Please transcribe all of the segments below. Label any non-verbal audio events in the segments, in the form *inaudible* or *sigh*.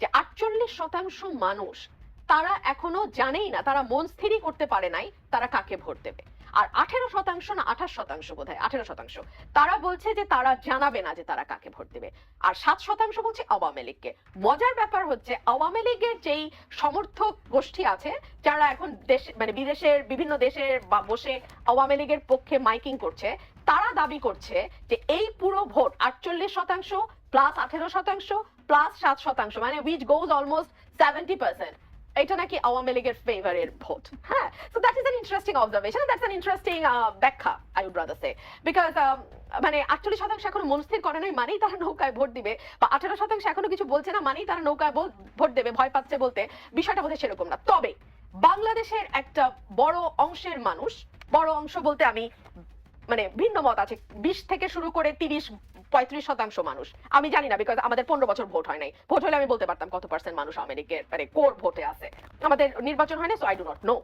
যে আটচল্লিশ শতাংশ মানুষ তারা এখনও জানেই না, তারা মন স্থিরই করতে পারে নাই, তারা কাকে ভোট দেবে? আর আঠেরো শতাংশ না আঠাশ শতাংশ বোধ হয় আঠেরো শতাংশ। তারা বলছে যে তারা জানাবে না যে তারা কাকে ভোট দেবে। আর সাত শতাংশ বলছে আওয়ামী লীগকে। মজার ব্যাপার হচ্ছে আওয়ামী লীগের যেই সমর্থক গোষ্ঠী আছে, যারা এখন দেশ মানে বিদেশের বিভিন্ন দেশের বা বসে আওয়ামী লীগের পক্ষে মাইকিং করছে, তারা দাবি করছে যে এই পুরো ভোট আটচল্লিশ শতাংশ প্লাস আঠেরো শতাংশ প্লাস সাত শতাংশ মানে which goes almost seventy percent এটা নাকি আওয়ামী লীগের ফেভারের ভোট। হ্যাঁ so that is an interesting observation that's an interesting ব্যাখ্যা I would rather say because মানে আটচল্লিশ শতাংশ এখনও মনস্থির করে নাই, মানেই তারা নৌকায় ভোট দিবে, বা আঠারো শতাংশ এখনও কিছু বলছে না, মানেই তারা নৌকায় ভোট দেবে, ভয় পাচ্ছে বলতে বিষয়টা বোধহয় সেরকম না। তবে বাংলাদেশের একটা বড় অংশের মানুষ, বড় অংশ বলতে আমি মানে ভিন্ন মত আছে, বিশ থেকে শুরু করে তিরিশ পঁয়ত্রিশ শতাংশ মানুষ। আমি জানি না বিকজ আমাদের পনেরো বছর ভোট হয় নাই। ভোট হলে আমি বলতে পারতাম কত পার্সেন্ট মানুষ আওয়ামী মানে কোর ভোটে আছে। আমাদের নির্বাচন হয় না so I do not know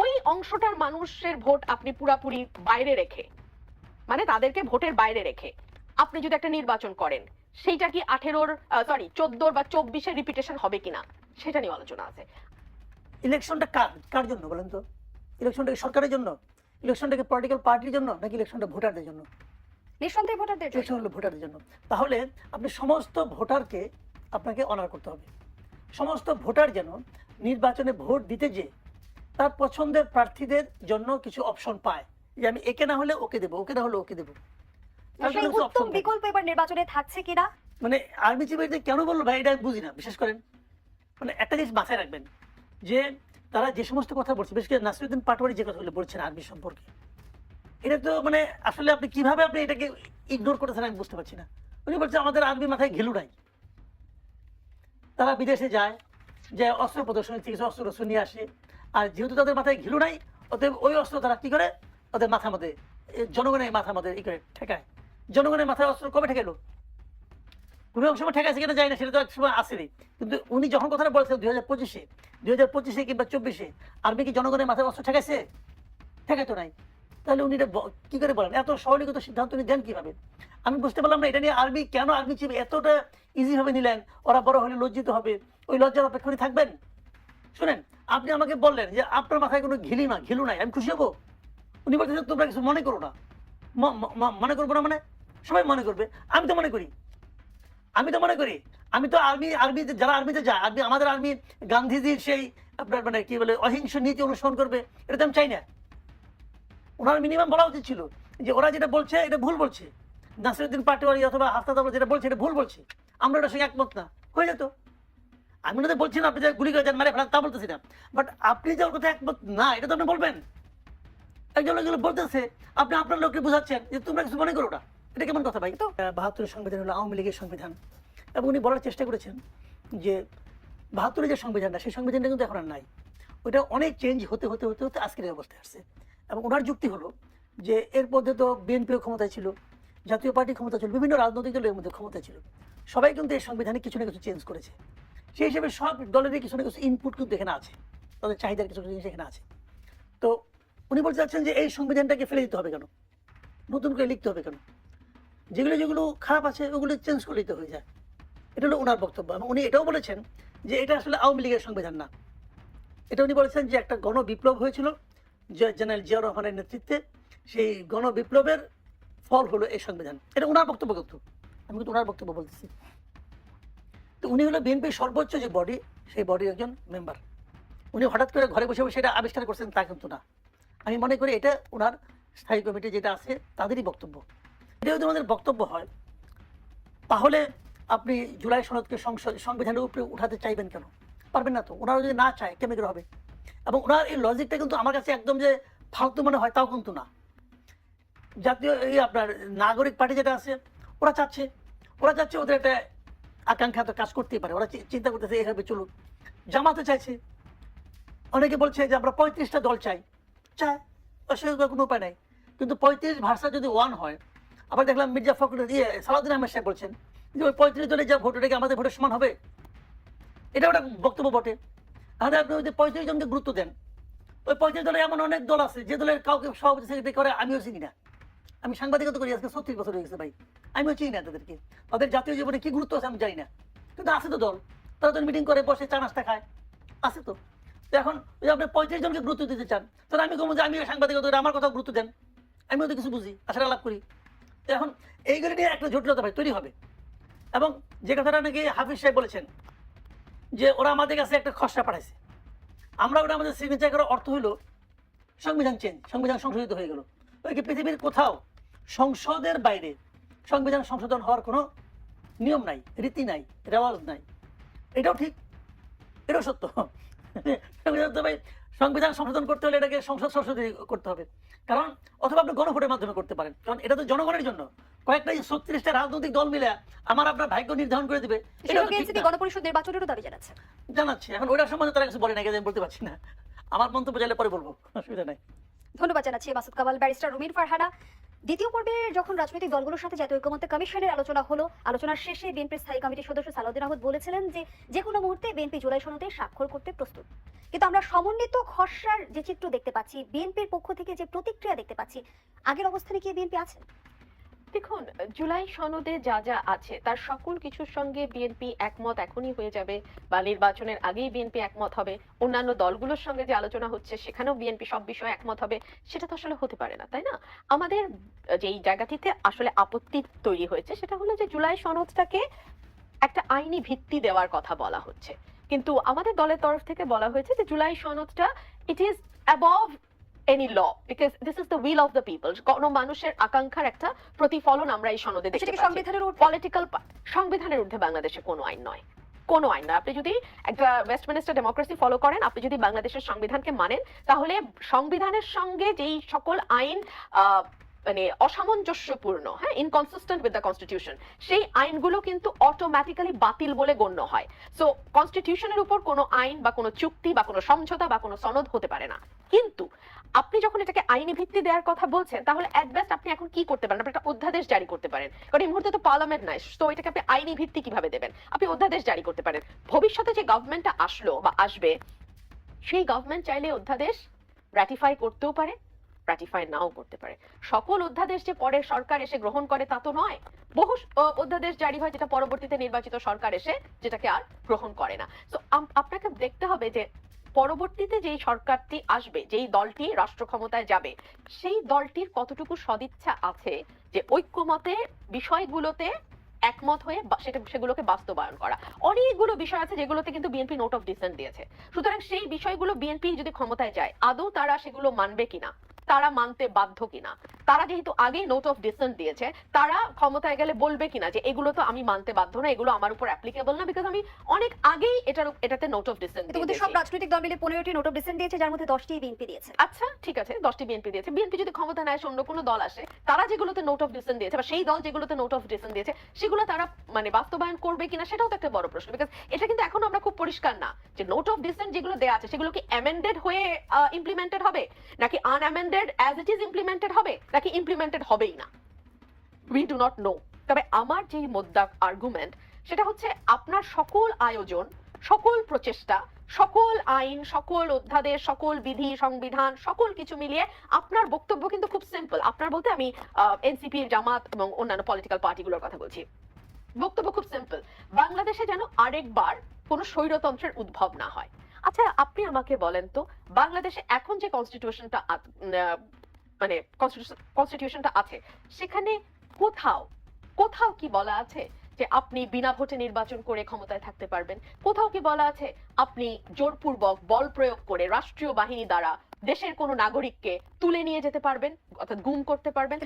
ওই অংশটার মানুষের ভোট আপনি পুরাপুরি বাইরে রেখে মানে তাদেরকে ভোটের বাইরে রেখে আপনি যদি একটা নির্বাচন করেন, সেইটা কি আঠেরোর সরি চোদ্দোর বা চব্বিশের রিপিটেশন হবে কিনা, সেটা নিয়ে আলোচনা আছে। ইলেকশনটা কার কার জন্য বলেন তো? ইলেকশনটা কি সরকারের জন্য? ইলেকশনটা কি পলিটিক্যাল পার্টির জন্য নাকি ইলেকশনটা ভোটারদের জন্য? নিঃসন্দেহে ভোটারদের জন্য। হলো ভোটারদের জন্য। তাহলে আপনি সমস্ত ভোটারকে আপনাকে অনার করতে হবে। সমস্ত ভোটার যেন নির্বাচনে ভোট দিতে যে তার পছন্দের প্রার্থীদের জন্য কিছু অপশন পায়। যে আমি একে না হলে ওকে দেবো ওকে না হলে ওকে দেবো। উত্তম বিকল্প এবার নির্বাচনে থাকছে কিনা? মানে আর্মি চিফ কেন বলল ভাই এটা বুঝি না বিশেষ করেন। মানে একটা জিনিস মাথায় রাখবেন যে তারা যে সমস্ত কথা বলছে বিশেষ করে নাসিরুদ্দিন পাটোয়ারি যে কথাগুলো বলছেন আর্মি সম্পর্কে এটা তো মানে আসলে আপনি কীভাবে আপনি এটাকে ইগনোর করেছেন আমি বুঝতে পারছি না। উনি বলছে, আমাদের আর্মি মাথায় ঘিলু নাই। তারা বিদেশে যায় যে অস্ত্র প্রদর্শনী থেকে অস্ত্র টস্ত্র নিয়ে আসে। আর যেহেতু তাদের মাথায় ঘিলু নাই, অতএব ওই অস্ত্র তারা কি করে? ওদের মাথার মধ্যে জনগণের মাথার মধ্যে ই করে ঠেকায়। জনগণের মাথায় অস্ত্র কবে ঠেকালো? কোনো এক সময় ঠেকাছে কিনা যায় না, সেটা তো এক সময় আসেনি। কিন্তু উনি যখন কথাটা বলেছেন দুই হাজার পঁচিশে, দুই হাজার পঁচিশে কিংবা চব্বিশে, আর্মি কি জনগণের মাথায় অস্ত্র ঠেকাইছে? ঠেকাইতো নাই। তাহলে উনি এটা কি করে বলেন? এত সরলীকৃত সিদ্ধান্ত উনি দেন কীভাবে? আমি বুঝতে পারলাম না, এটা নিয়ে আর্মি কেন আর্মি চিফ এতটা ইজি ভাবে নিলেন? ওরা বড় হলে লজ্জিত হবে। ওই লজ্জার অপেক্ষা থাকবেন? শুনেন, আপনি আমাকে বললেন যে আপনার মাথায় কোনো ঘিলি না, ঘিলু নাই, আমি খুশি হব। উনি বলতেছেন তোমরা কিছু মনে করো না। মনে করব না মানে? সবাই মনে করবে। আমি তো মনে করি। আমি তো মনে করি। আমি তো আর্মি আর্মি যারা আর্মিতে যায়, আর্মি, আমাদের আর্মি গান্ধীজির সেই আপনার মানে কি বলে অহিংস নীতি অনুসরণ করবে, এটা তো আমি চাই না। ওনার মিনিমাম বলা উচিত ছিল যে ওরা যেটা বলছে এটা ভুল বলছে। নাসিরুদ্দিন পাটোয়ারি অথবা হাফতাদ আবুল যেটা বলছে এটা ভুল বলছে। আমরা ওটার সঙ্গে একমত না। হয়ে যেত। আমি ওনাদের বলছি না আপনি যে গুলি করে যান মারে ফেলান তা বলতেছি না। বাট আপনি যে ওর কথা একমত না এটা তো আপনি বলবেন। একজন লোকগুলো বলতেছে আপনি আপনার লোককে বোঝাচ্ছেন যে তোমরা কিছু মনে করো না। এটা কেমন কথা ভাই? তো বাহাত্তরের সংবিধান হলো আওয়ামী লীগের সংবিধান। এবং উনি বলার চেষ্টা করেছেন যে বাহাত্তরের যে সংবিধানটা সেই সংবিধানটা কিন্তু এখন আর নাই। ওইটা অনেক চেঞ্জ হতে হতে হতে হতে আজকের অবস্থায় আসছে। এবং ওনার যুক্তি হলো যে এর মধ্যে তো বিএনপিও ক্ষমতায় ছিল, জাতীয় পার্টি ক্ষমতা ছিল, বিভিন্ন রাজনৈতিক দলের মধ্যে ক্ষমতায় ছিল। সবাই কিন্তু এই সংবিধানে কিছু না কিছু চেঞ্জ করেছে। সেই হিসেবে সব দলেরই কিছু না কিছু ইনপুট কিন্তু এখানে আছে, তাদের চাহিদার কিছু জিনিস এখানে আছে। তো উনি বলতে চাচ্ছেন যে এই সংবিধানটাকে ফেলে দিতে হবে কেন? নতুন করে লিখতে হবে কেন? যেগুলো যেগুলো খারাপ আছে ওগুলো চেঞ্জ করে দিতে হয়ে যায়। এটা হলো ওনার বক্তব্য এবং উনি এটাও বলেছেন যে এটা আসলে আওয়ামী লীগের সংবিধান না। এটা উনি বলেছেন যে একটা গণ বিপ্লব হয়েছিল জেনারেল জিয়া রহমানের নেতৃত্বে সেই গণবিপ্লবের ফল হলো এই সংবিধান। এটা ওনার বক্তব্য কিন্তু। আমি কিন্তু ওনার বক্তব্য বলতেছি। তো উনি হলো বিএনপির সর্বোচ্চ যে বডি সেই বডির একজন মেম্বার উনি হঠাৎ করে ঘরে বসে বসে এটা আবিষ্কার করছেন তা কিন্তু না। আমি মনে করি এটা ওনার স্থায়ী কমিটি যেটা আছে, তাদেরই বক্তব্য। এটা যদি ওনাদের বক্তব্য হয়, তাহলে আপনি জুলাই সনদকে সংসদ সংবিধানের উপরে উঠাতে চাইবেন কেন? পারবেন না তো। ওনারা যদি না চায়, কেমন হবে? এবং ওনার এই লজিকটা কিন্তু আমার কাছে একদম যে ফালতু মনে হয়, তাও কিন্তু না। জাতীয় এই আপনার নাগরিক পার্টি যেটা আছে, ওরা চাচ্ছে। ওরা চাচ্ছে ওদের একটা আকাঙ্ক্ষা তো কাজ করতেই পারে। ওরা চিন্তা করতেছে এইভাবে চলুক। জামাতে চাইছে। অনেকে বলছে যে, আমরা পঁয়ত্রিশটা দল চাই। চায় অসুবিধা কোনো উপায় নাই। কিন্তু পঁয়ত্রিশ ভাষা যদি ওয়ান হয়, আবার দেখলাম মির্জা ফখরুল ইয়ে সালাউদ্দিন আহমেদ সাহেব বলছেন যে, ওই পঁয়ত্রিশ দলের যা ভোট, ওটাকে আমাদের ভোটের সমান হবে? এটা ওটা বক্তব্য বটে। তাহলে আপনি ওই যে পঁয়ত্রিশ জনকে গুরুত্ব দেন। ওই পঁয়ত্রিশ দলে এমন অনেক দল আছে যে দলের কাউকে সভাপতি সেক্রেটারি করে আমিও চিনি না। আমি সাংবাদিকতা করি আজকে ছত্রিশ বছর হয়ে গেছে ভাই। আমিও চিনি না তাদেরকে। তাদের জাতীয় জীবনে কি গুরুত্ব আছে আমি জানি না। কিন্তু আছে তো দল। তারা তো মিটিং করে বসে চা নাস্তা খায়। আছে তো। এখন ওই যে আপনি পঁয়ত্রিশ জনকে গুরুত্ব দিতে চান তাহলে আমি বলব যে আমি সাংবাদিকতা করি, আমার কথা গুরুত্ব দেন। আমিও তো কিছু বুঝি আশা লাভ করি। এখন এইগুলো নিয়ে একটা জটিলতা ভাই তৈরি হবে। এবং যে কথাটা নাকি হাফিজ সাহেব বলেছেন যে ওরা আমাদের কাছে একটা খসড়া পাঠাইছে। আমরা ওটা আমাদের সিগনেচার করার অর্থ হলো সংবিধান চেঞ্জ সংবিধান সংশোধিত হয়ে গেল। ওই কি পৃথিবীর কোথাও সংসদের বাইরে সংবিধান সংশোধন হওয়ার কোনো নিয়ম নাই, রীতি নাই, রেওয়াজ নাই। এটাও ঠিক, এটাও সত্য। *laughs* সংবিধান সংশোধন করতে হলে এটাকে সংসদ সংশোধন করতে হবে। কারণ অথবা আপনি গণভোটের মাধ্যমে করতে পারেন। কারণ এটা তো জনগণের জন্য। কয়েকটা ছত্রিশটা রাজনৈতিক দল মিলে আমার আপনার ভাগ্য নির্ধারণ করে দিবে গণপরিষদ নির্বাচনেরও দাবি জানাচ্ছে। জানাচ্ছি। এখন ওইটার সম্বন্ধে তারা কিছু বলে না আমি বলতে পারছি না। আমার মন্তব্য চাইলে পরে বলব অসুবিধা নাই। ধন্যবাদ জানাচ্ছি মাসুদ কামাল ব্যারিস্টার রুমির ফারহানা। দ্বিতীয় পর্বে যখন রাজনৈতিক দলগুলোর সাথে জাতীয় ঐক্যমত্য কমিশনের আলোচনা হলো, আলোচনার শেষে বিএনপির স্থায়ী কমিটির সদস্য সালাউদ্দিন আহমদ বলেছিলেন যে যে কোনো মুহূর্তে বিএনপি জুলাই সনদে স্বাক্ষর করতে প্রস্তুত। কিন্তু আমরা সমন্বিত খসড়ার যে চিত্র দেখতে পাচ্ছি, বিএনপির পক্ষ থেকে যে প্রতিক্রিয়া দেখতে পাচ্ছি, আগের অবস্থানে কি বিএনপি আছে? দেখুন, জুলাই সনদে যা যা আছে, তার সকল কিছুর সঙ্গে বিএনপি একমত এখনই হয়ে যাবে বা নির্বাচনের আগেই বিএনপি একমত হবে। অন্যান্য দলগুলোর সঙ্গে যে আলোচনা হচ্ছে, সেখানেও বিএনপি সব বিষয়ে একমত হবে, সেটা তো আসলে হতে পারে না, তাই না? আমাদের যেই জায়গাটিতে আসলে আপত্তি তৈরি হয়েছে, সেটা হলো যে জুলাই সনদটাকে একটা আইনি ভিত্তি দেওয়ার কথা বলা হচ্ছে। কিন্তু আমাদের দলের তরফ থেকে বলা হয়েছে যে July সনদটা it is above any law because this is the will of the people কোনো মানুষের আকাঙ্ক্ষার একটা প্রতিফলন আমরা এই সনদে কি পাচ্ছি। সংবিধানের? পলিটিক্যাল সংবিধানের ঊর্ধ্বে বাংলাদেশে কোনো আইন নয়। কোনো আইন নয়। আপনি যদি একটা ওয়েস্টমিনিস্টার ডেমোক্রেসি ফলো করেন আপনি যদি বাংলাদেশের সংবিধানকে মানেন তাহলে সংবিধানের সঙ্গে যেই সকল আইন মানে অসামঞ্জস্যপূর্ণ হ্যাঁ ইনকনসিস্টেন্ট উইথ দ্য কনস্টিটিউশন সেই আইনগুলো কিন্তু অটোমেটিক্যালি বাতিল বলে গণ্য হয়। সো কনস্টিটিউশনের উপর কোনো আইন বা কোনো চুক্তি বা কোনো সমঝোতা বা কোনো সনদ হতে পারে না। কিন্তু আপনি যখন এটাকে আইনি ভিত্তি দেওয়ার কথা বলছেন, তাহলে অ্যাট আপনি এখন কি করতে পারেন? আপনি একটা অধ্যাদেশ জারি করতে পারেন। কারণ এই মুহূর্তে তো পার্লামেন্ট নাই তো এটাকে আপনি আইনি ভিত্তি কীভাবে দেবেন? আপনি অধ্যাদেশ জারি করতে পারেন। ভবিষ্যতে যে গভর্নমেন্টটা আসলো বা আসবে, সেই গভর্নমেন্ট চাইলে অধ্যাদেশ রাটিফাই করতেও পারে রাটিফাই নাও করতে পারে। সকল অধ্যাদেশ যে পরে সরকার এসে গ্রহণ করে তা তো নয়, বহু অধ্যাদেশ জারি হয় যেটা পরবর্তীতে নির্বাচিত সরকার এসে যেটাকে আর গ্রহণ করে না। তো আপনাকে দেখতে হবে যে পরবর্তীতে যেই সরকারটি আসবে, যেই দলটি রাষ্ট্র ক্ষমতায় যাবে, সেই দলটির কতটুকু সদিচ্ছা আছে যে ঐক্যমতে বিষয়গুলোতে একমত হয়ে সেটা সেগুলোকে বাস্তবায়ন করা? অনেকগুলো বিষয় আছে যেগুলোতে কিন্তু বিএনপি নোট অফ ডিসেন্ট দিয়েছে। সুতরাং সেই বিষয়গুলো বিএনপি যদি ক্ষমতায় যায়, আদৌ তারা সেগুলো মানবে কিনা? তারা মানতে বাধ্য কিনা? তারা যেহেতু আগেই নোট অফ ডিসেন্ট দিয়েছে তারা ক্ষমতায় গেলে বলবে কিনা যে এগুলো তো আমি মানতে বাধ্য না এগুলো আমার উপর অ্যাপ্লিকেবল না বিকজ আমি অনেক আগেই এটার এটাতে নোট অফ ডিসেন্ট ইতিমধ্যে সব রাজনৈতিক দল মিলে পনেরোটি নোট অফ ডিসেন্ট দিয়েছে যার মধ্যে দশটি বিএনপি দিয়েছে। আচ্ছা ঠিক আছে দশটি বিএনপি দিয়েছে। বিএনপি যদি ক্ষমতা নেয় অন্য কোনো দল আসে তারা যেগুলোতে নোট অফ ডিসেন্ট দিয়েছে বা সেই দল যেগুলোতে নোট অফ ডিসেন্ট দিয়েছে সেগুলো তারা মানে বাস্তবায়ন করবে কিনা সেটাও তো একটা বড় প্রশ্ন বিকজ এটা কিন্তু এখনও আমরা খুব পরিষ্কার না যে নোট অফ ডিসেন্ট যেগুলো দেওয়া আছে সেগুলো কি অ্যামেন্ডেড হয়ে ইমপ্লিমেন্টেড হবে? নাকি unamended as it is implemented হবে? নাকি ইমপ্লিমেন্টেড হবেই না? উই ডু নট নো তবে আমার যেই মোদ্দা আর্গুমেন্ট সেটা হচ্ছে আপনার সকল আয়োজন, সকল প্রচেষ্টা, সকল আইন, সকল অধ্যাদেশ, সকল বিধি, সংবিধান, সকল কিছু মিলিয়ে আপনার বক্তব্য কিন্তু খুব সিম্পল আপনার বলতে আমি এনসিপি জামাত এবং অন্যান্য পলিটিক্যাল পার্টিগুলোর কথা বলছি। বক্তব্য খুব সিম্পল বাংলাদেশে যেন আরেকবার কোনো স্বৈরতন্ত্রের উদ্ভব না হয়। আচ্ছা আপনি আমাকে বলেন তো, বাংলাদেশে এখন যে কনস্টিটিউশনটা মানে কনস্টিটিউশনটা আছে, সেখানে কোথাও কোথাও কি বলা আছে যে আপনি বিনা ভোটে নির্বাচন করে ক্ষমতায় থাকতে পারবেন? কোথাও কি বলা আছে আপনি জোরপূর্বক বল প্রয়োগ করে রাষ্ট্রীয় বাহিনী দ্বারা দেশের কোনো নাগরিককে তুলে নিয়ে যেতে পারবেন অর্থাৎ গুম করতে পারবেন।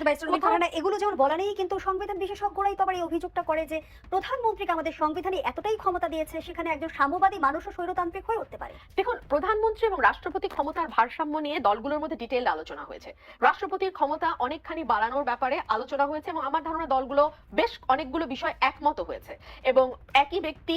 এগুলো যেমন বলা নেই কিন্তু সংবিধান বিশেষজ্ঞরাই তো আবার এই অভিযোগটা করে যে প্রধানমন্ত্রীকে আমাদের সংবিধানে এতটাই ক্ষমতা দিয়েছে সেখানে একজন সাম্যবাদী মানুষও স্বৈরতান্ত্রিক হয়ে উঠতে পারে। দেখুন প্রধানমন্ত্রী এবং রাষ্ট্রপতি ক্ষমতার ভারসাম্য নিয়ে দলগুলোর মধ্যে ডিটেইলড আলোচনা হয়েছে। রাষ্ট্রপতির ক্ষমতা অনেকখানি বাড়ানোর ব্যাপারে আলোচনা হয়েছে এবং আমার ধারণা দলগুলো বেশ অনেকগুলো বিষয় একমত হয়েছে এবং একই ব্যক্তি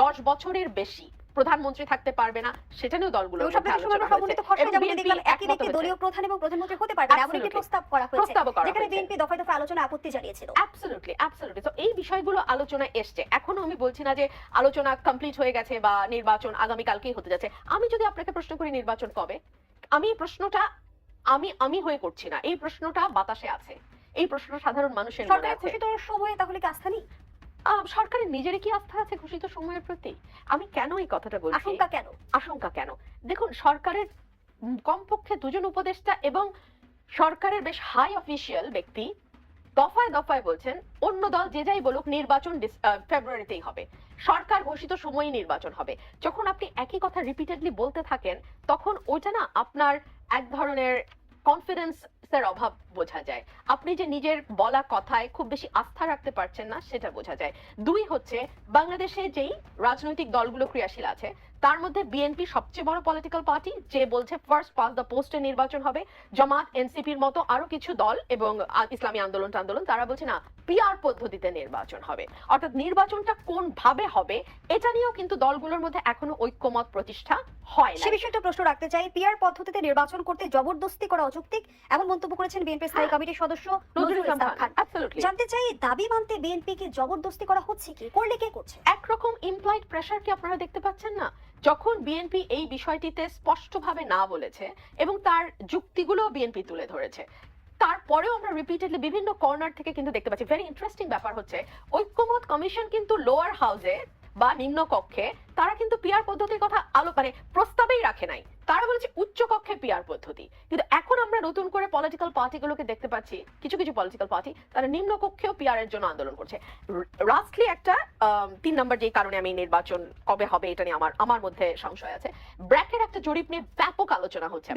দশ বছরের বেশি। প্রধানমন্ত্রী থাকতে পারবে না সেটা নিয়েও আলোচনা হয়েছে। দলীয় প্রধান এবং প্রধানমন্ত্রী হতে পারবে না এমন একটি প্রস্তাব করা হয়েছে। যেখানে বিএনপি দফায় দফায় আলোচনা আপত্তি জানিয়েছিল। অ্যাবসলিউটলি অ্যাবসলিউটলি তো এই বিষয়গুলো আলোচনায় এসছে। এখনও আমি বলছি না যে আলোচনা কমপ্লিট হয়ে গেছে বা নির্বাচন আগামী কালকেই হতে যাচ্ছে। আমি যদি আপনাকে প্রশ্ন করি নির্বাচন কবে আমি এই প্রশ্নটা আমি আমি হয়ে করছি না। এই প্রশ্নটা বাতাসে আছে। এই প্রশ্নটা সাধারণ মানুষের মনে সরকারের সময়ে তাহলে কি আস্থা নেই? সরকারের নিজেরই কি আস্থা আছে ঘোষিত সময়ের প্রতি? আমি কেন এই কথাটা বলছি? আশঙ্কা কেন? আশঙ্কা কেন? দেখুন সরকারের কমপক্ষে দুজন উপদেষ্টা এবং সরকারের বেশ হাই অফিসিয়াল ব্যক্তি দফায় দফায় বলছেন অন্য দল যে যাই বলুক নির্বাচন ফেব্রুয়ারিতেই হবে। সরকার ঘোষিত সময়ই নির্বাচন হবে। যখন আপনি একই কথা রিপিটেডলি বলতে থাকেন তখন ওইটা না আপনার এক ধরনের কনফিডেন্সের অভাব বোঝা যায়। আপনি যে নিজের বলা কথায় খুব বেশি আস্থা রাখতে পারছেন না, সেটা বোঝা যায়। দুই হচ্ছে, বাংলাদেশে যেই রাজনৈতিক দলগুলো ক্রিয়াশীল আছে তার মধ্যে বিএনপি সবচেয়ে বড় পলিটিক্যাল পার্টি যে বলছে ফার্স্ট পাস দ্য পোস্টে নির্বাচন হবে। জামাত এনসিপির মতো আরও কিছু দল এবং ইসলামী আন্দোলন আন্দোলন তারা বলছে না পিআর পদ্ধতিতে নির্বাচন হবে। অর্থাৎ নির্বাচনটা কোন ভাবে হবে এটা নিয়েও কিন্তু দলগুলোর মধ্যে এখনও ঐক্যমত প্রতিষ্ঠা হয় সে না বিষয়ে একটা প্রশ্ন রাখতে চাই। পিআর পদ্ধতিতে নির্বাচন করতে জবরদস্তি করা অযৌক্তিক এমন মন্তব্য করেছেন বিএনপির স্থায়ী হ্যাঁ। কমিটির সদস্য নজরুল ইসলাম খান. জানতে চাই দাবি মানতে বিএনপি কে জবরদস্তি করা হচ্ছে কি? করলে কে করছে? একরকম ইমপ্লয়েড প্রেশার কি আপনারা দেখতে পাচ্ছেন না? যখন বিএনপি এই বিষয়টিতে স্পষ্টভাবে না বলেছে এবং তার যুক্তিগুলো বিএনপি তুলে ধরেছে, তারপরেও আমরা রিপিটেডলি বিভিন্ন কর্নার থেকে কিন্তু দেখতে পাচ্ছি। ভেরি ইন্টারেস্টিং ব্যাপার হচ্ছে, ঐক্যমত কমিশন কিন্তু লোয়ার হাউসে বা নিম্ন কক্ষে তারা কিন্তু পিআর পদ্ধতির কথা আলো মানে প্রস্তাবেই রাখে নাই। তারা বলেছে উচ্চ কক্ষে পিআর পদ্ধতি। কিন্তু এখন আমরা নতুন করে পলিটিক্যাল পার্টিগুলোকে দেখতে পাচ্ছি কিছু কিছু পলিটিক্যাল পার্টি তারা নিম্ন কক্ষেও পিআর এর জন্য আন্দোলন করছে। রাস্টলি একটা তিন নম্বর যে কারণে আমি নির্বাচন কবে হবে এটা নিয়ে আমার আমার মধ্যে সংশয় আছে। ব্র্যাকের একটা জরিপ নিয়ে ব্যাপক আলোচনা হচ্ছে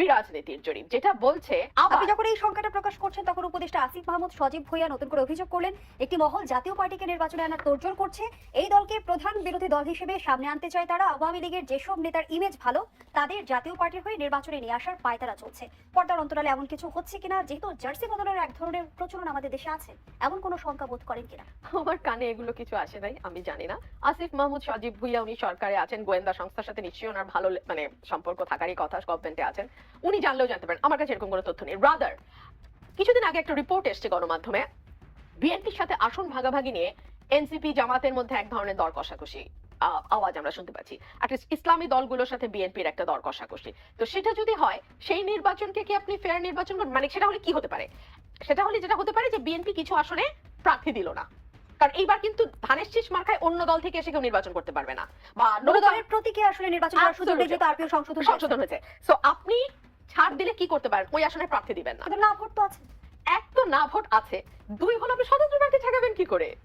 বিরাজনীতির জরিপ যেটা বলছে আপনি যখন এই সংখ্যাটা প্রকাশ করছেন তখন উপদেষ্টা আসিফ মাহমুদ সজীব ভুইয়া নতুন করে অভিযোগ করলেন একটি মহল জাতীয় পার্টিকে নির্বাচনে আনার তোড়জোড় করছে। এই দলকে প্রধান বিরোধী দল হিসেবে সামনে আনতে চায় তারা, আওয়ামী লীগের যেসব নেতার ইমেজ ভালো, তাদের জাতীয় পার্টির হয়ে নির্বাচনে নিয়ে আসার পায়তারা চলছে। পর্দার অন্তরালে এমন কিছু হচ্ছে কিনা, যেহেতু জার্সি বদলের এক ধরনের প্রচলন আমাদের দেশে আছে, এমন কোনো শঙ্কা বোধ করেন কিনা? আমার কানে এগুলো কিছু আসে নাই, আমি জানি না। আসিফ মাহমুদ সজীব ভুইয়া উনি সরকারে আছেন, গোয়েন্দা সংস্থার সাথে নিশ্চয়ই ওনার ভালো মানে সম্পর্ক থাকারই কথা গভর্নমেন্টে আছেন। উনি জানলেও জানতে পারেন, আমার কাছে এরকম কোনো তথ্য নেই। রাদার কিছুদিন আগে একটা রিপোর্ট এসছে গণমাধ্যমে, বিএনপির সাথে আসন ভাগাভাগি নিয়ে এনসিপি জামাতের মধ্যে এক ধরনের দর কষাকষি আওয়াজ আমরা শুনতে পাচ্ছি। At ইসলামী দলগুলোর সাথে বিএনপির একটা দর কষাকষি। তো সেটা যদি হয় সেই নির্বাচনকে কি আপনি ফেয়ার নির্বাচন মানে সেটা হলে কি হতে পারে? সেটা হলে যেটা হতে পারে যে বিএনপি কিছু আসনে প্রার্থী দিল না। কারণ এইবার কিন্তু ধানের শীষ মার্কায় অন্য দল থেকে এসে কেউ নির্বাচন করতে পারবে না। বা নৌকা- দলের প্রতীকে আসলে নির্বাচন করার সুযোগ. যেহেতু আরপিও সংশোধন সংশোধন হয়েছে। সো আপনি ছাড় দিলে কি করতে পারেন? ওই আসনে প্রার্থী দিবেন না। না ভোট তো আছে। এক তো না ভোট আছে। দুই হলো আপনি স্বতন্ত্র প্রার্থী ঠেকাবেন কি করে?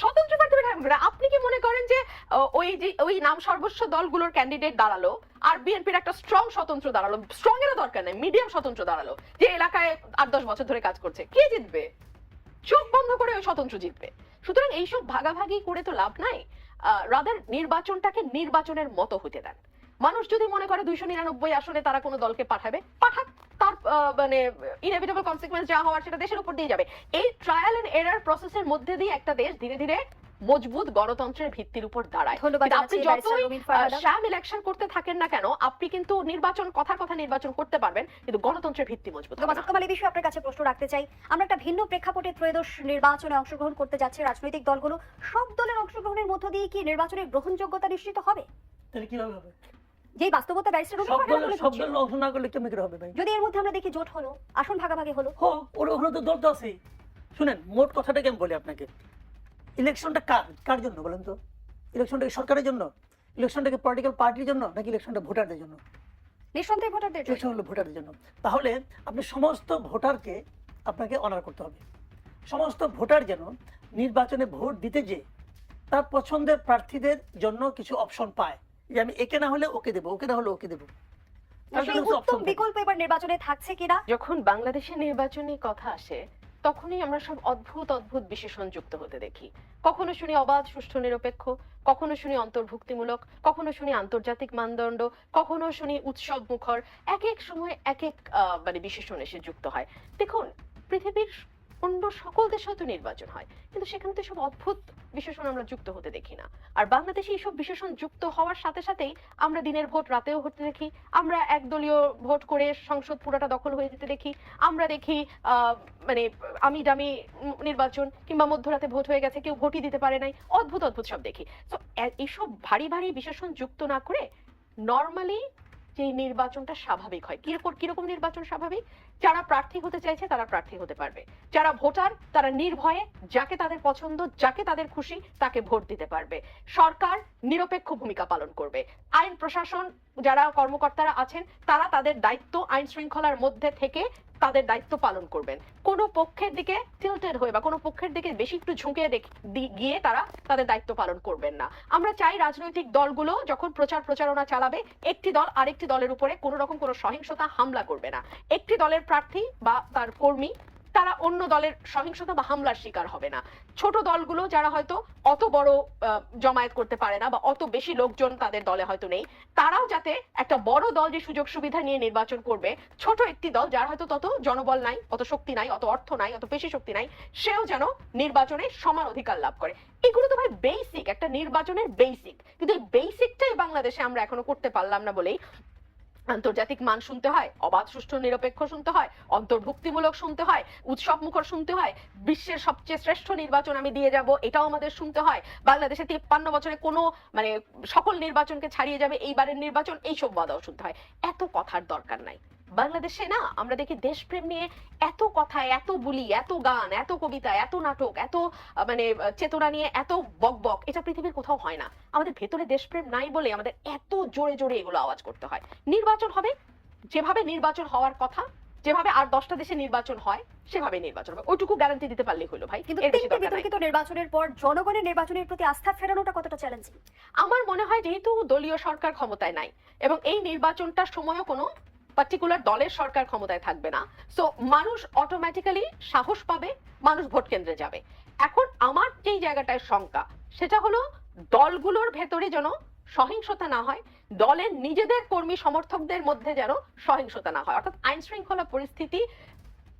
স্বতন্ত্র প্রার্থী করে আপনি কি মনে করেন যে ওই যে, ওই নাম সর্বস্ব দলগুলোর ক্যান্ডিডেট দাঁড়াল আর বিএনপির একটা স্ট্রং স্বতন্ত্র দাঁড়াল স্ট্রং এরও দরকার নেই মিডিয়াম স্বতন্ত্র দাঁড়াল, যে এলাকায় আট দশ বছর ধরে কাজ করছে, কে জিতবে? চোখ বন্ধ করে ওই স্বতন্ত্র জিতবে। সুতরাং এইসব ভাগাভাগি করে তো লাভ নাই। রাদার নির্বাচনটাকে নির্বাচনের মতো হতে দেন। মানুষ যদি মনে করে দুইশো নিরানব্বই আসনে তারা কোনো দলকে পাঠাবে পাঠাক। তার মানে ইনএভিটেবল কনসিকুয়েন্স যা হওয়ার সেটা দেশের উপর দিয়ে যাবে। এই ট্রায়াল এন্ড এরার প্রসেসের মধ্যে দিয়ে একটা দেশ ধীরে ধীরে মজবুত গণতন্ত্রের ভিত্তির উপর দাঁড়ায়। কিন্তু আপনি যতই শ্যাম ইলেকশন করতে থাকেন না কেন আপনি কিন্তু নির্বাচন কথার কথা নির্বাচন করতে পারবেন কিন্তু গণতন্ত্রের ভিত্তি মজবুত এই বিষয়ে আপনার কাছে প্রশ্ন রাখতে চাই। আমরা একটা ভিন্ন প্রেক্ষাপটে ত্রয়োদশ নির্বাচনে অংশগ্রহণ করতে যাচ্ছে। রাজনৈতিক দলগুলো সব দলের অংশগ্রহণের মধ্য দিয়ে কি নির্বাচনের গ্রহণযোগ্যতা নিশ্চিত হবে? তাহলে কীভাবে হবে? যেই বাস্তবতা ব্যারিস্টার দল অংশ না করলে কেমন হবে ভাই। যদি এর মধ্যে আমরা দেখি জোট হলো আসন ভাগাভাগি হলো। হোক ওর ওখানে তো দল তো আছেই। শুনেন মোট কথাটা কেমন বলি আপনাকে? ইলেকশনটা কার কার জন্য বলেন তো? ইলেকশনটা কি সরকারের জন্য? ইলেকশনটা কি পলিটিক্যাল পার্টির জন্য নাকি ইলেকশনটা ভোটারদের জন্য? নিঃসন্দেহে ভোটারদের জন্য। ইলেকশন হলো ভোটারদের জন্য। তাহলে আপনি সমস্ত ভোটারকে আপনাকে অনার করতে হবে। সমস্ত ভোটার যেন নির্বাচনে ভোট দিতে যে তার পছন্দের প্রার্থীদের জন্য কিছু অপশন পায়। যে আমি একে না হলে ওকে দেবো ওকে না হলে ওকে দেবো। উত্তম বিকল্প এবার নির্বাচনে থাকছে কিনা? যখন বাংলাদেশের নির্বাচনী কথা আসে তখনই আমরা সব অদ্ভুত অদ্ভুত বিশেষণ যুক্ত হতে দেখি। কখনো শুনি অবাধ সুষ্ঠু নিরপেক্ষ কখনো শুনি অন্তর্ভুক্তিমূলক কখনো শুনি আন্তর্জাতিক মানদণ্ড কখনো শুনি উৎসব মুখর এক এক সময় এক এক আহ, মানে বিশেষণ এসে যুক্ত হয়। দেখুন পৃথিবীর অন্য সকল দেশেও তো নির্বাচন হয়। কিন্তু সেখানে তো সব অদ্ভুত বিশেষণ আমরা যুক্ত হতে দেখি না। আর বাংলাদেশে এইসব বিশেষণ যুক্ত হওয়ার সাথে সাথেই আমরা দিনের ভোট রাতেও হতে দেখি। আমরা একদলীয় ভোট করে সংসদ পুরোটা দখল হয়ে যেতে দেখি। আমরা দেখি মানে আমি ডামি নির্বাচন কিংবা মধ্যরাতে ভোট হয়ে গেছে, কেউ ভোটই দিতে পারে নাই। অদ্ভুত অদ্ভুত সব দেখি। তো এইসব ভারী ভারী বিশেষণ যুক্ত না করে নর্মালি যে নির্বাচনটা স্বাভাবিক হয়। কীরকম কীরকম নির্বাচন স্বাভাবিক? যারা প্রার্থী হতে চাইছে তারা প্রার্থী হতে পারবে। যারা ভোটার, তারা নির্ভয়ে যাকে তাদের পছন্দ, যাকে তাদের খুশি, তাকে ভোট দিতে পারবে। সরকার নিরপেক্ষ ভূমিকা পালন করবে। আইন প্রশাসন যারা কর্মকর্তারা আছেন, তারা তাদের দায়িত্ব আইন শৃঙ্খলার মধ্যে থেকে তাদের দায়িত্ব পালন করবেন। কোনো পক্ষের দিকে টিল্টেড হয়ে বা কোনো পক্ষের দিকে বেশি একটু ঝুঁকে গিয়ে তারা তাদের দায়িত্ব পালন করবেন না। আমরা চাই রাজনৈতিক দলগুলো যখন প্রচার প্রচারণা চালাবে, একটি দল আরেকটি দলের উপরে কোনো রকম কোনো সহিংসতা, হামলা করবে না। একটি দলের প্রার্থী বা তার কর্মী, তারা অন্য দলের সহিংসতা বা হামলার শিকার হবে না। ছোট দলগুলো যারা হয়তো অত বড় জমায়েত করতে পারে না বা অত বেশি লোকজন তাদের দলে হয়তো নেই, তারাও যাতে একটা বড় দল যে সুযোগ সুবিধা নিয়ে নির্বাচন করবে, ছোট একটি দল যার হয়তো তত জনবল নাই, অত শক্তি নাই, অত অর্থ নাই, অত পেশি শক্তি নাই, সেও যেন নির্বাচনে সমান অধিকার লাভ করে। এগুলো তো ভাই বেসিক একটা নির্বাচনের বেসিক কিন্তু এই বেসিকটাই বাংলাদেশে আমরা এখনও করতে পারলাম না বলেই আন্তর্জাতিক মান শুনতে হয়, অবাধ, সুষ্ঠু, নিরপেক্ষ শুনতে হয়, অন্তর্ভুক্তিমূলক শুনতে হয়, উৎসব মুখর শুনতে হয়, বিশ্বের সবচেয়ে শ্রেষ্ঠ নির্বাচন আমি দিয়ে যাব, এটাও আমাদের শুনতে হয়। বাংলাদেশে তিপ্পান্ন বছরে কোনো মানে সকল নির্বাচনকে ছাড়িয়ে যাবে, এইবারের নির্বাচন, এইসব বাদাও শুনতে হয়। এত কথার দরকার নাই। বাংলাদেশে না আমরা দেখি দেশপ্রেম নিয়ে এত কথা এত বুলি এত গান এত কবিতা এত নাটক এত মানে চেতনা নিয়ে এত বক বক এটা পৃথিবীর কোথাও হয় না। আমাদের ভেতরে দেশপ্রেম নাই বলে আমাদের এত জোরে জোরে এগুলো আওয়াজ করতে হয়। নির্বাচন হবে যেভাবে নির্বাচন হওয়ার কথা যেভাবে আর দশটা দেশে নির্বাচন হয় সেভাবে নির্বাচন হবে। ওইটুকু গ্যারান্টি দিতে পারলেই হলো ভাই কিন্তু বিতর্কিত নির্বাচনের পর জনগণের নির্বাচনের প্রতি আস্থা ফেরানোটা কতটা চ্যালেঞ্জিং আমার মনে হয় যেহেতু দলীয় সরকার ক্ষমতায় নাই এবং এই নির্বাচনটার সময়ও কোনো পার্টিকুলার দলের সরকার ক্ষমতায় থাকবে না। সো মানুষ অটোমেটিক্যালি সাহস পাবে, মানুষ ভোট কেন্দ্রে যাবে। এখন আমার যেই জায়গাটায় শঙ্কা, সেটা হলো দলগুলোর ভেতরে যেন সহিংসতা না হয়, দলের নিজেদের কর্মী সমর্থকদের মধ্যে যেন সহিংসতা না হয়। অর্থাৎ আইন শৃঙ্খলা পরিস্থিতি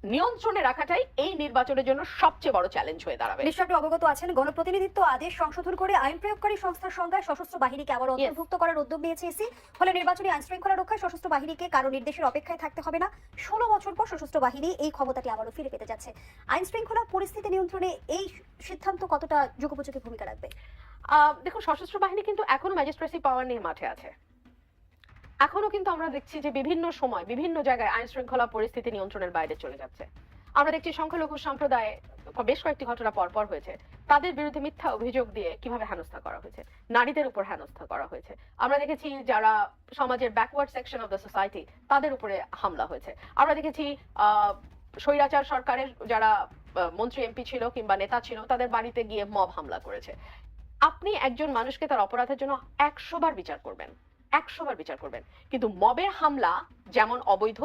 নিয়ন্ত্রণে রাখাটাই এই নির্বাচনের জন্য সবচেয়ে বড় চ্যালেঞ্জ হয়ে দাঁড়াবে। নিশ্চয় আপনি অবগত আছেন গণপ্রতিনিধিত্ব আদেশ সংশোধন করে আইন প্রয়োগকারী সংস্থার সংখ্যায় সশস্ত্র বাহিনীকে আবার অন্তর্ভুক্ত করার উদ্যোগ নিয়েছে ইসি ফলে নির্বাচনী আইন শৃঙ্খলা রক্ষায় সশস্ত্র বাহিনীকে কারও নির্দেশের অপেক্ষায় থাকতে হবে না। ষোলো বছর পর সশস্ত্র বাহিনী এই ক্ষমতাটি আবারও ফিরে পেতে যাচ্ছে। আইন শৃঙ্খলা পরিস্থিতি নিয়ন্ত্রণে এই সিদ্ধান্ত কতটা যুগোপযোগী ভূমিকা রাখবে? আহ, দেখুন সশস্ত্র বাহিনী কিন্তু এখনও ম্যাজিস্ট্রেসি পাওয়ার নিয়ে মাঠে আছে। এখনও কিন্তু আমরা দেখছি যে বিভিন্ন সময় বিভিন্ন জায়গায় আইন শৃঙ্খলা পরিস্থিতি নিয়ন্ত্রণের বাইরে চলে যাচ্ছে। আমরা দেখছি সংখ্যালঘু সম্প্রদায়ে, বেশ কয়েকটি ঘটনা পরপর হয়েছে। তাদের বিরুদ্ধে মিথ্যা অভিযোগ দিয়ে কীভাবে হেনস্থা করা হয়েছে? নারীদের উপর হেনস্থা করা হয়েছে। আমরা দেখেছি যারা সমাজের backward section of the society তাদের উপরে হামলা হয়েছে। আমরা দেখেছি স্বৈরাচার সরকারের যারা মন্ত্রী, এমপি ছিল কিংবা নেতা ছিল, তাদের বাড়িতে গিয়ে মব হামলা করেছে। আপনি একজন মানুষকে তার অপরাধের জন্য একশো বার বিচার করবেন। একশো বার বিচার করবেন। কিন্তু মবের হামলা যেমন অবৈধ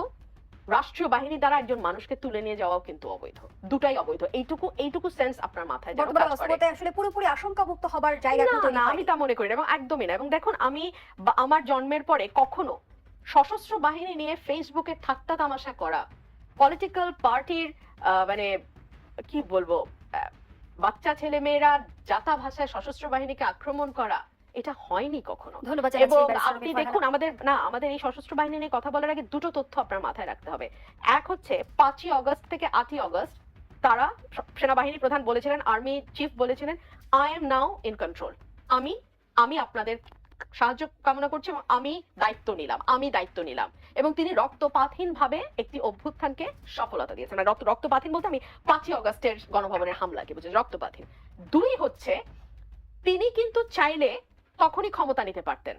রাষ্ট্রীয় বাহিনী দ্বারা একজন মানুষকে তুলে নিয়ে যাওয়াও কিন্তু অবৈধ। দুটাই অবৈধ। এইটুকু এইটুকু সেন্স আপনার মাথায় বর্তমানে। অস্থিরতায় আসলে পুরোপুরি আশঙ্কা মুক্ত হবার জায়গা কিন্তু না আমি তা মনে করি এবং একদমই না। এবং দেখুন আমি আমার জন্মের পরে কখনো সশস্ত্র বাহিনী নিয়ে ফেসবুকে ঠাট্টা তামাশা করা পলিটিক্যাল পার্টির মানে কি বলব বাচ্চা ছেলে মেয়েরা জাতা ভাষায় সশস্ত্র বাহিনীকে আক্রমণ করা এটা হয়নি কখনো। ধন্যবাদ এবং আপনি দেখুন আমাদের না আমাদের এই সশস্ত্র বাহিনী নিয়ে কথা বলার আগে দুটো তথ্য আপনার মাথায় রাখতে হবে। এক হচ্ছে পাঁচই অগস্ট থেকে আটই অগস্ট তারা সেনাবাহিনী প্রধান বলেছিলেন আর্মি চিফ বলেছিলেন I am now in control আমি আমি আপনাদের সাহায্য কামনা করছি এবং আমি দায়িত্ব নিলাম আমি দায়িত্ব নিলাম। এবং তিনি রক্তপাতহীন ভাবে একটি অভ্যুত্থানকে সফলতা দিয়েছেন। মানে রক্ত রক্তপাতহীন বলতে আমি পাঁচই অগস্টের গণভবনের হামলাকে বুঝি রক্তপাতহীন। দুই হচ্ছে তিনি কিন্তু চাইলে তখনই ক্ষমতা নিতে পারতেন।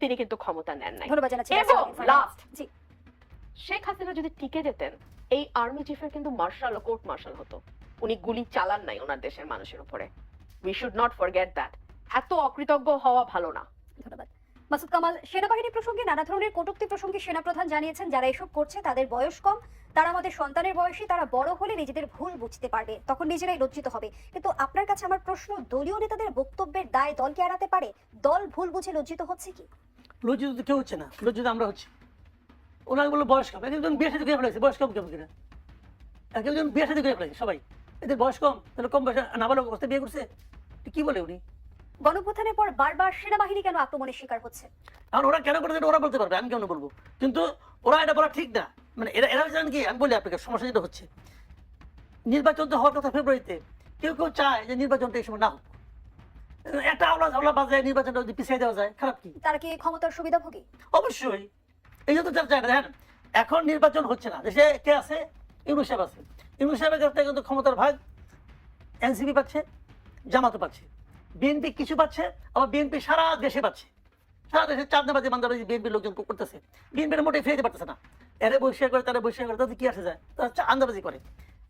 তিনি কিন্তু ক্ষমতা নেন নাই। ধন্যবাদ জানাচ্ছি এবং জি। শেখ হাসিনা যদি টিকে যেতেন এই আর্মি চিফের কিন্তু মার্শাল কোর্ট মার্শাল হতো। উনি গুলি চালান নাই ওনার দেশের মানুষের উপরে। We should not forget that এত অকৃতজ্ঞ হওয়া ভালো না। ধন্যবাদ। মাসুদ কামাল সেনাবাহিনী প্রসঙ্গে নানা ধরনের কটূক্তি প্রসঙ্গে সেনাপ্রধান জানিয়েছেন যারা এসব করছে তাদের বয়স কম। তারা আমাদের সন্তানের বয়সী তারা বড় হলে নিজেদের ভুল বুঝতে পারবে তখন নিজেরাই লজ্জিত হবে। কিন্তু আপনার কাছে আমার প্রশ্ন দলীয় নেতাদের বক্তব্যের দায় দলকে এড়াতে পারে? দল ভুল বুঝে লজ্জিত হচ্ছে কি? লজ্জিত তো কেউ হচ্ছে না লজ্জিত আমরা হচ্ছি। ওনাকে বলল বয়স কম একজন বিয়ে সাথে করে ফেলেছে বয়স কম কেমন কিনা? একজন বিয়ে সাথে করে ফেলেছে সবাই। এদের বয়স কম তাহলে কম বয়সে নাবালক অবস্থায় বিয়ে করছে? কি বলে উনি? গণপ্রথানের পর বারবার সেনাবাহিনী কেন আক্রমণের শিকার হচ্ছে? কারণ ওরা কেন করেছে ওরা বলতে পারবে আমি কেন বলব? কিন্তু ওরা এটা বলা ঠিক না। মানে এরা এরা জানেন কি আমি বলি আপনাকে সমস্যা যেটা হচ্ছে। নির্বাচন তো হওয়ার কথা ফেব্রুয়ারিতে কেউ কেউ চায় যে নির্বাচনটা এই সময় না হোক। একটা আওলা বাজায় নির্বাচনটা যদি পিছিয়ে দেওয়া যায় খারাপ কি? তারা কি ক্ষমতার সুবিধাভোগী? অবশ্যই। এই জন্য তারা চায় না দেখেন এখন নির্বাচন হচ্ছে না। দেশে কে আছে? ইউনুস সাহেব আছে। ইউনুস সাহেবের কাছ থেকে কিন্তু ক্ষমতার ভাগ এনসিপি পাচ্ছে জামাতও পাচ্ছে। বিএনপি কিছু পাচ্ছে আবার বিএনপি সারা দেশে পাচ্ছে। সারা দেশে চাঁদনাবাজি মান্দাবাজি বিএনপি লোকজন করতেছে। বিএনপির মোটে ফিরে পারতেছে না। এরা বৈশাখ করে তারা বৈশাখ করে, তাদের কি আসে যায়? তারা চাঁদাবাজি করে।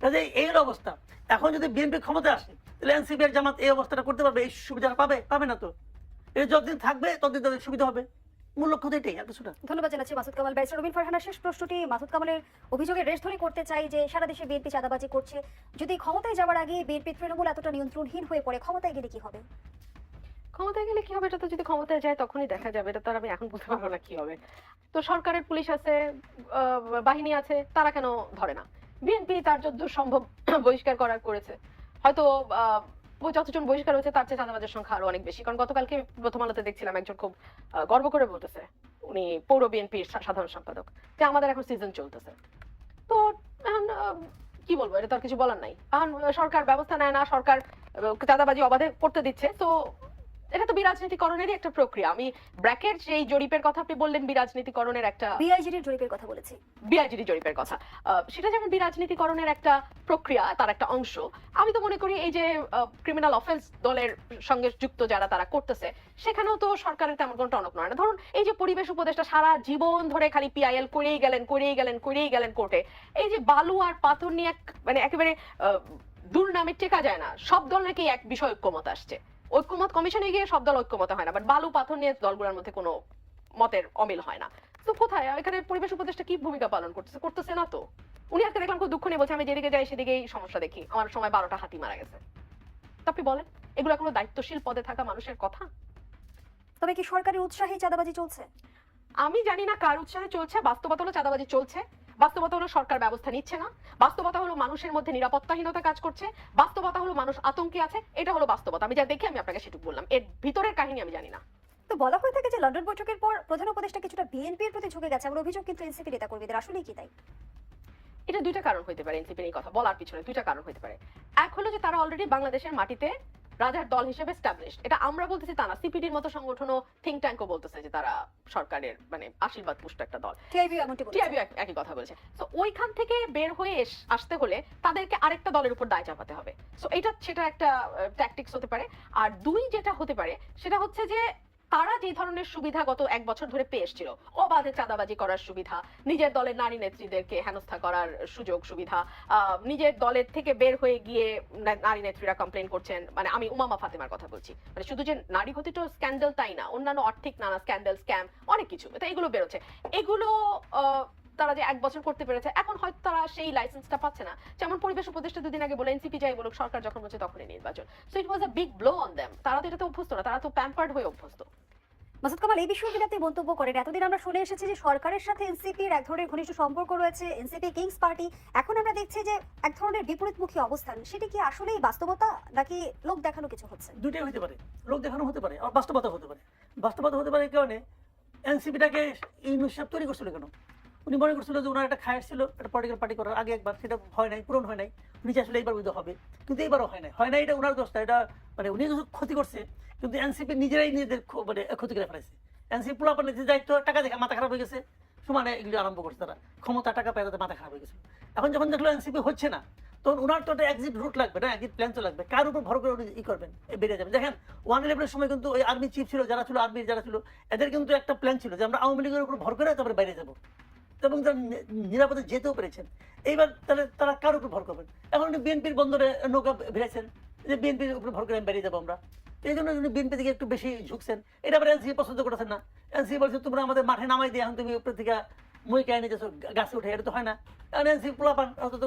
কাজে এই অবস্থা। এখন যদি বিএনপি ক্ষমতা আসে, তাহলে এনসিপি আর জামাত এই অবস্থাটা করতে পারবে, এই সুবিধাটা পাবে পাবে না তো? এই যতদিন থাকবে, ততদিন তাদের সুবিধা হবে। মূল লক্ষ্য তো এটাই, আর কিছুটা ধন্যবাদ জানাচ্ছি মাসুদ কামাল ব্যারিস্টার রবিন ফারহানা শেষ প্রশ্নটি, মাসুদ কামালের অভিযোগের রেশ ধরে করতে চাই যে, সারা দেশে বিএনপি চাঁদাবাজি করছে। যদি ক্ষমতায় যাওয়ার আগে বিএনপি তৃণমূল এতটা নিয়ন্ত্রণহীন হয়ে পড়ে, ক্ষমতায় গেলে কি হবে? ক্ষমতায় গেলে কি হবে? এটা তো যদি ক্ষমতায় যায়, তখনই দেখা যাবে। এটা তো আর আমি এখন বলতে পারব না কি হবে। তো সরকারের পুলিশ আছে বাহিনী আছে, তারা কেন ধরে না? বিএনপি তার যত সম্ভব বহিষ্কার করার করেছে। হয়তো যতজন বহিষ্কার হয়েছে, তার চেয়ে চাঁদাবাজের সংখ্যা আরও অনেক বেশি। কারণ গতকালকে প্রথম আলোতে দেখছিলাম একজন খুব গর্ব করে বলতেছে। উনি পৌর বিএনপির সাধারণ সম্পাদক, যে আমাদের এখন সিজন চলতেছে। তো কি বলব? এটা তো আর কিছু বলার নাই। এখন সরকার ব্যবস্থা নেয় না, সরকার চাঁদাবাজি অবাধে করতে দিচ্ছে। তো এটা তো বিরাজনীতিকরণেরই একটা প্রক্রিয়া। আমি ব্র্যাকেট যেই জরিপের কথা আপনি বললেন বিরাজনীতিকরণের একটা বিআইজিডির জরিপের কথা বলেছি। বিআইজিডি জরিপের কথা। সেটা যেমন বিরাজনীতিকরণের একটা প্রক্রিয়া তার একটা অংশ। আমি তো মনে করি এই যে ক্রিমিনাল অফেন্স দলের সঙ্গে যুক্ত যারা তারা করতেছে সেখানেও তো সরকারের তেমন কোনো টনক নয় না। ধরুন এই যে পরিবেশ উপদেষ্টা সারা জীবন ধরে খালি পিআইএল করেই গেলেন করেই গেলেন করেই গেলেন কোর্টে। এই যে বালু আর পাথর নিয়ে এক- মানে একেবারে দুর্নামে টেকা যায় না। সব দল নাকি এক বিষয় ঐক্যমত আসছে। ঐক্যমত কমিশনে গিয়ে সব দল ঐক্যমত হয় না বাট বালু পাথর নিয়ে দলগুলোর মধ্যে কোনো মতের অমিল হয় না। তো কোথায়? এখানে পরিবেশ উপদেষ্টা কি ভূমিকা পালন করতেছে? করতেছে না তো। উনি আজকে দেখলাম খুব দুঃখ নিয়ে বলছে আমি যেদিকে যাই সেদিকেই সমস্যা দেখি। আমার সময় বারোটা হাতি মারা গেছে। তো আপনি বলেন এগুলো কোনো দায়িত্বশীল পদে থাকা মানুষের কথা? তবে কি সরকারি উৎসাহে চাঁদাবাজি চলছে? আমি জানি না কার উৎসাহে চলছে বাস্তবতা হলো চাঁদাবাজি চলছে। বাস্তবতা হলো সরকার ব্যবস্থা নিচ্ছে না। বাস্তবতা হলো মানুষের মধ্যে নিরাপত্তাহীনতা কাজ করছে। বাস্তবতা হলো মানুষ আতঙ্কে আছে। এটা হলো বাস্তবতা। আমি যা দেখে আমি আপনাকে সেটুকু বললাম। এর ভিতরের কাহিনী আমি জানি না। তো বলা হয়ে থাকে যে লন্ডন বৈঠকের পর প্রধান উপদেষ্টা কিছুটা বিএনপির প্রতি ঝুঁকে গেছে। এমন অভিযোগ কিন্তু এনসিপি নেতা কর্মীদের আসলেই কি তাই? এটা দুইটা কারণ হইতে পারে এনসিপির এই কথা। বলার পিছনে দুইটা কারণ হইতে পারে। এক হলো যে তারা অলরেডি বাংলাদেশের মাটিতে রাজার দল হিসেবে স্টাবলিশড এটা আমরা বলতেছি তা না সিপিডির মতো সংগঠনও থিঙ্ক ট্যাঙ্কও বলতেছে যে তারা সরকারের মানে আশীর্বাদ পুষ্ট একটা দল। টিআইবি একই কথা বলছে। তো ওইখান থেকে বের হয়ে আসতে হলে তাদেরকে আরেকটা দলের উপর দায় চাপাতে হবে। সো এটা সেটা একটা ট্যাকটিক্স হতে পারে। আর দুই যেটা হতে পারে সেটা হচ্ছে যে তারা যে ধরনের সুবিধা গত এক বছর ধরে পেয়ে এসেছিল, অবাধে চাঁদাবাজি করার সুবিধা, নিজের দলের নারী নেত্রীদেরকে হেনস্থা করার সুযোগ সুবিধা নিজের দলের থেকে বের হয়ে গিয়ে নারী নেত্রীরা কমপ্লেন করছেন মানে আমি উমামা ফাতেমার কথা বলছি। মানে শুধু যে নারী ঘটিত স্ক্যান্ডাল তাই না, অন্যান্য আর্থিক নানা স্ক্যান্ডেল স্ক্যাম অনেক কিছু, তো এগুলো বেরোচ্ছে। এগুলো তারা যে এক বছর করতে পেরেছে এখন হয়তো তারা সেই লাইসেন্সটা পাচ্ছে না। যেমন পরিবেশ উপদেষ্টা দুদিন আগে বলে এনসিপি যাই বলুক সরকার যখন বলছে তখনই নির্বাচন। So it was a big blow on them তারা তো এটাতে অভ্যস্ত না তারা তো প্যাম্পার্ড হয়ে অভ্যস্ত। মাসুদ কামাল এই বিষয়ে যদি আপনি মন্তব্য করেন। এতদিন আমরা শুনে এসেছি যে সরকারের সাথে এনসিপির এক ধরনের ঘনিষ্ঠ সম্পর্ক রয়েছে এনসিপি কিংস পার্টি এখন আমরা দেখছি যে এক ধরনের বিপরীতমুখী অবস্থান। সেটি কি আসলেই বাস্তবতা নাকি লোক দেখানো কিছু হচ্ছে? দুটোই হতে পারে। লোক দেখানো হতে পারে আর বাস্তবতা হতে পারে। বাস্তবতা হতে পারে এই কারণে এনসিপিটাকে ইউনুস সাহেব তৈরি করছিল কেন? উনি মনে করছিল যে ওনার একটা খায় ছিল, একটা পলিটিক্যাল পার্টি করার আগে একবার, সেটা হয় নাই, পূরণ হয় নাই। উনি আসলে এইবার বুঝতে হবে। কিন্তু এইবারও হয় নাই। হয় না এটা ওনার দোষটা এটা মানে উনি কিছু ক্ষতি করছে, কিন্তু এনসিপি নিজেরাই নিজেদের মানে ক্ষতি করে ফেলেছে। এনসিপি পোলাপানের যে দায়িত্ব, টাকা দেখে মাথা খারাপ হয়ে গেছে, সমানে এগুলো আরম্ভ করছে তারা। ক্ষমতা, টাকা পেয়ে তাদের মাথা খারাপ হয়ে গেছে। এখন যখন দেখল এনসিপি হচ্ছে না, তখন ওনার তো একটা এক্সিট রুট লাগবে না এক্সিট প্ল্যান তো লাগবে। কার উপর ভর করে উনি ই করবেন? বেরিয়ে যাবেন। দেখেন ওয়ান ইলেভেনের সময় কিন্তু ওই আর্মি চিফ ছিল, যারা ছিল আর্মির যারা ছিল, এদের কিন্তু একটা প্ল্যান ছিল যে আমরা আওয়ামী লীগের উপর ভর করে তারপরে বাইরে যাব। এবং তারা নিরাপদে যেতেও পেরেছেন। এইবার তাহলে তারা কার উপর ভর করবেন? এখন উনি বিএনপির বন্দরে নৌকা ভেড়েছেন যে বিএনপির উপর ভর করে বেরিয়ে যাব আমরা। এই জন্য উনি বিএনপি থেকে একটু বেশি ঝুঁকছেন। এটা আবার এনসিপি পছন্দ করেছেন না। এনসিপি বলছে, তোমরা আমাদের মাঠে নামাই দিয়ে এখন তুমি উপর থেকে মই কাহিনী গাছে উঠে। এটা তো হয় না। এনসি পোলাপান অত তো